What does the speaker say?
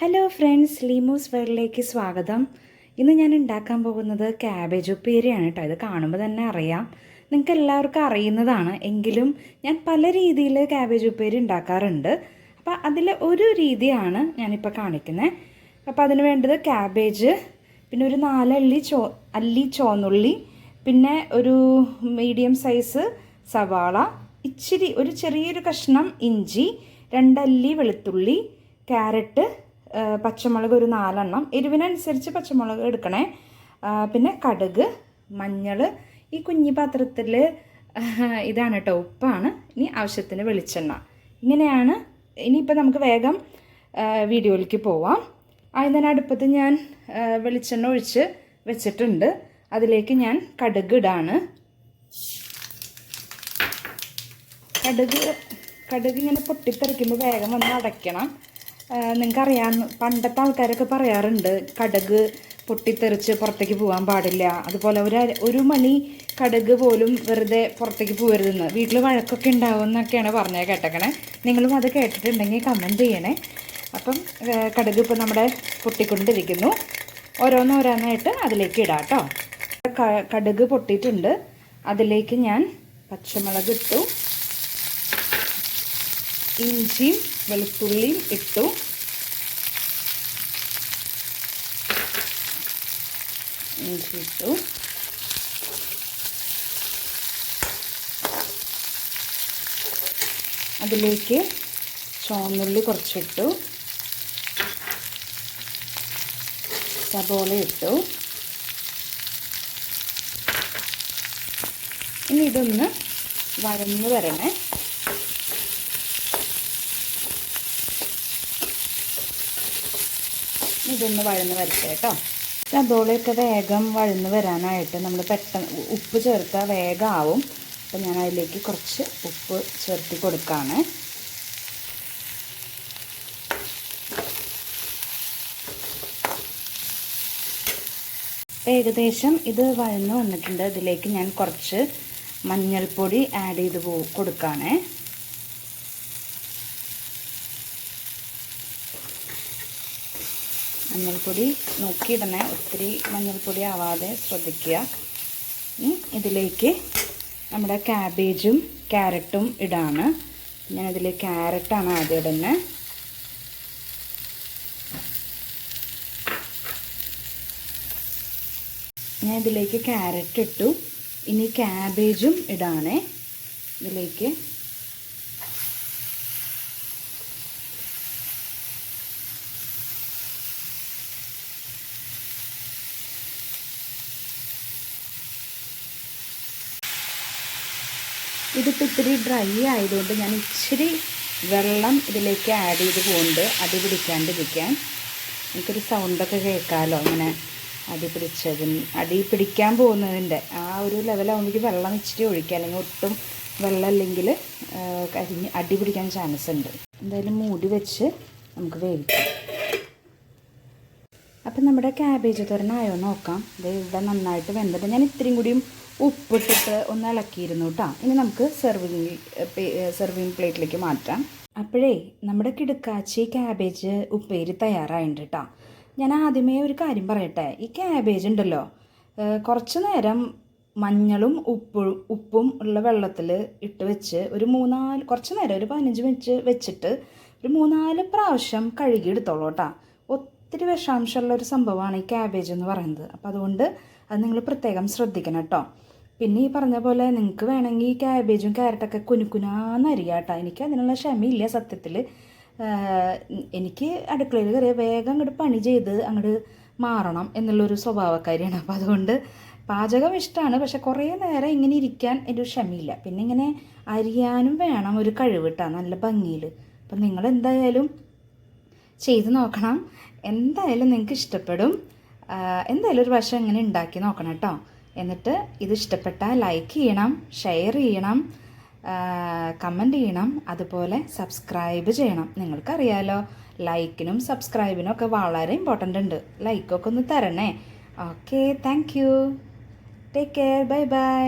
Hello friends ലീമൂസ് വേൾഡിലേക്ക് സ്വാഗതം. ഇന്ന് ഞാൻ ഉണ്ടാക്കാൻ പോകുന്നത് ക്യാബേജ് ഉപ്പേരിയാണ് കേട്ടോ. ഇത് കാണുമ്പോൾ തന്നെ അറിയാം. നിങ്ങൾക്ക് എല്ലാവർക്കും അറിയുന്നതാണ്. എങ്കിലും ഞാൻ പല രീതിയിൽ ക്യാബേജ് ഉപ്പേരി ഉണ്ടാക്കാറുണ്ട്. അപ്പോൾ അതിൽ ഒരു രീതിയാണ് ഞാനിപ്പോൾ കാണിക്കുന്നത് അപ്പോൾ അതിന് വേണ്ടത് ക്യാബേജ് പിന്നെ ഒരു നാലല്ലി ചോ അല്ലി ചോന്നുള്ളി പിന്നെ ഒരു മീഡിയം സൈസ് സവാള ഇച്ചിരി ഒരു ചെറിയൊരു കഷ്ണം ഇഞ്ചി രണ്ടല്ലി വെളുത്തുള്ളി ക്യാരറ്റ് പച്ചമുളക് ഒരു നാലെണ്ണം. എരിവിനനുസരിച്ച് പച്ചമുളക് എടുക്കണേ. പിന്നെ കടുക് മഞ്ഞൾ ഈ കുഞ്ഞി പാത്രത്തിൽ ഇതാണ് കേട്ടോ ഉപ്പാണ് ഇനി ആവശ്യത്തിന് വെളിച്ചെണ്ണ. ഇങ്ങനെയാണ് ഇനിയിപ്പോൾ നമുക്ക് വേഗം വീഡിയോയിലേക്ക് പോവാം. ആദ്യം അടുപ്പത്ത് ഞാൻ വെളിച്ചെണ്ണ ഒഴിച്ച് വെച്ചിട്ടുണ്ട്. അതിലേക്ക് ഞാൻ കടുക് ഇടാണ്. കടുക് കടുക് ഇങ്ങനെ പൊട്ടിത്തെറിക്കുമ്പോൾ വേഗം വന്ന് അടയ്ക്കണം. നിങ്ങൾക്കറിയാം പണ്ടത്തെ ആൾക്കാരൊക്കെ പറയാറുണ്ട് കടക് പൊട്ടിത്തെറിച്ച് പുറത്തേക്ക് പോകാൻ പാടില്ല. അതുപോലെ ഒരു ഒരു മണി കടക് പോലും വെറുതെ പുറത്തേക്ക് പോകരുതെന്ന് വീട്ടിൽ വഴക്കൊക്കെ ഉണ്ടാവും എന്നൊക്കെയാണ് പറഞ്ഞത് കേട്ടേക്കണേ. നിങ്ങളും അത് കേട്ടിട്ടുണ്ടെങ്കിൽ കമന്റ് ചെയ്യണേ. അപ്പം കടക് ഇപ്പോൾ നമ്മുടെ പൊട്ടിക്കൊണ്ടിരിക്കുന്നു. ഓരോന്നോരോന്നായിട്ട് അതിലേക്ക് ഇടാം കേട്ടോ. കടുക് പൊട്ടിയിട്ടുണ്ട്. അതിലേക്ക് ഞാൻ പച്ചമുളക് ഇട്ടു. ഇഞ്ചിയും വെളുത്തുള്ളിയും ഇട്ടു. ഇഞ്ചി ഇട്ടു. അതിലേക്ക് ചുവന്നുള്ളി കുറച്ചിട്ടു. സബോള ഇട്ടു. ഇനി ഇതൊന്ന് വരന്ന് വരണേ. ഇതൊന്ന് വഴന്ന് വരട്ടെ കേട്ടോ. സബോളയൊക്കെ വേഗം വഴന്ന് വരാനായിട്ട് നമ്മൾ പെട്ടെന്ന് ഉപ്പ് ചേർത്താൽ വേഗം ആവും അപ്പം ഞാൻ അതിലേക്ക് കുറച്ച് ഉപ്പ് ചേർത്തി കൊടുക്കുകയാണ് ഏകദേശം ഇത് വഴന്ന് വന്നിട്ടുണ്ട്. ഇതിലേക്ക് ഞാൻ കുറച്ച് മഞ്ഞൾപ്പൊടി ആഡ് ചെയ്ത് കൊടുക്കുകയാണേ മഞ്ഞൾപ്പൊടി നോക്കിയിടണേ. ഒത്തിരി മഞ്ഞൾപ്പൊടി ആവാതെ ശ്രദ്ധിക്കുക. ഇതിലേക്ക് നമ്മുടെ ക്യാബേജും ക്യാരറ്റും ഇടാണ്. ഞാനതിൽ ക്യാരറ്റാണ് ആദ്യം ഇടുന്നത് ഞാൻ ഇതിലേക്ക് ക്യാരറ്റ് ഇട്ടു. ഇനി ക്യാബേജും ഇടാണേ. ഇതിലേക്ക് ഇതിപ്പോൾ ഇത്തിരി ഡ്രൈ ആയതുകൊണ്ട് ഞാൻ ഇച്ചിരി വെള്ളം ഇതിലേക്ക് ആഡ് ചെയ്ത് പോകുന്നുണ്ട്. അടി പിടിക്കാണ്ടിരിക്കാൻ. എനിക്കൊരു സൗണ്ടൊക്കെ കേൾക്കാമല്ലോ അങ്ങനെ അടി പിടിച്ചതിന്. അടി പിടിക്കാൻ പോകുന്നതിന്റെ ആ ഒരു ലെവലാകുമ്പോഴേക്ക് വെള്ളം ഇച്ചിരി ഒഴിക്കുക. അല്ലെങ്കിൽ ഒട്ടും വെള്ളം അല്ലെങ്കിൽ കരിഞ്ഞ് അടി പിടിക്കാൻ ചാൻസ് ഉണ്ട്. എന്തായാലും മൂടി വെച്ച് നമുക്ക് വേവിക്കാം. അപ്പം നമ്മുടെ ക്യാബേജ് തുറന്നായോ നോക്കാം. ഇത് ഇവിടെ നന്നായിട്ട് വെന്തിട്ട് ഞാൻ ഇത്രയും കൂടിയും ഉപ്പിട്ടിട്ട് ഒന്ന് ഇളക്കിയിരുന്നു കേട്ടോ ഇനി നമുക്ക് സെർവിങ് സെർവിങ് പ്ലേറ്റിലേക്ക് മാറ്റാം. അപ്പോഴേ നമ്മുടെ കിടുക്കാച്ചി ക്യാബേജ് ഉപ്പേരി തയ്യാറായിട്ടുണ്ട് കേട്ടോ ഞാൻ ആദ്യമേ ഒരു കാര്യം പറയട്ടെ. ഈ ക്യാബേജ് ഉണ്ടല്ലോ കുറച്ച് നേരം മഞ്ഞളും ഉപ്പും ഉപ്പും ഉള്ള വെള്ളത്തിൽ ഇട്ട് വെച്ച് ഒരു മൂന്നാൽ കുറച്ച് നേരം ഒരു പതിനഞ്ച് മിനിറ്റ് വെച്ചിട്ട് ഒരു മൂന്നാൽ പ്രാവശ്യം കഴുകി എടുത്തോളൂ കേട്ടോ ഒത്തിരി വിഷാംശമുള്ള ഒരു സംഭവമാണ് ഈ ക്യാബേജ് എന്ന് പറയുന്നത്. അപ്പോൾ അതുകൊണ്ട് അത് നിങ്ങൾ പ്രത്യേകം ശ്രദ്ധിക്കണം കേട്ടോ പിന്നെ ഈ പറഞ്ഞ പോലെ നിങ്ങൾക്ക് വേണമെങ്കിൽ ക്യാബേജും ക്യാരറ്റൊക്കെ കുനുക്കുനാന്നറിയാട്ടോ എനിക്ക് അതിനുള്ള ക്ഷമയില്ല സത്യത്തിൽ എനിക്ക് അടുക്കളയിൽ കയറിയ വേഗം അങ്ങോട്ട് പണി ചെയ്ത് അങ്ങോട്ട് മാറണം എന്നുള്ളൊരു സ്വഭാവക്കാരിയാണ്. അപ്പോൾ അതുകൊണ്ട് പാചകം ഇഷ്ടമാണ് പക്ഷെ കുറേ നേരം ഇങ്ങനെ ഇരിക്കാൻ എന്റെ ക്ഷമയില്ല. പിന്നെ ഇങ്ങനെ അരിയാനും വേണം ഒരു കഴിവ് കേട്ടോ നല്ല ഭംഗിയിൽ അപ്പം നിങ്ങൾ എന്തായാലും ചെയ്ത് നോക്കണം. എന്തായാലും നിങ്ങൾക്ക് ഇഷ്ടപ്പെടും. എന്തായാലും ഒരു വശം ഇങ്ങനെ ഉണ്ടാക്കി നോക്കണം കേട്ടോ എന്നിട്ട് ഇത് ഇഷ്ടപ്പെട്ടാൽ ലൈക്ക് ചെയ്യണം ഷെയർ ചെയ്യണം കമന്റ് ചെയ്യണം അതുപോലെ സബ്സ്ക്രൈബ് ചെയ്യണം. നിങ്ങൾക്കറിയാലോ ലൈക്കിനും സബ്സ്ക്രൈബിനും ഒക്കെ വളരെ ഇമ്പോർട്ടന്റ് ഉണ്ട്. ലൈക്കൊക്കെ ഒന്ന് തരണേ. Okay thank you take care bye bye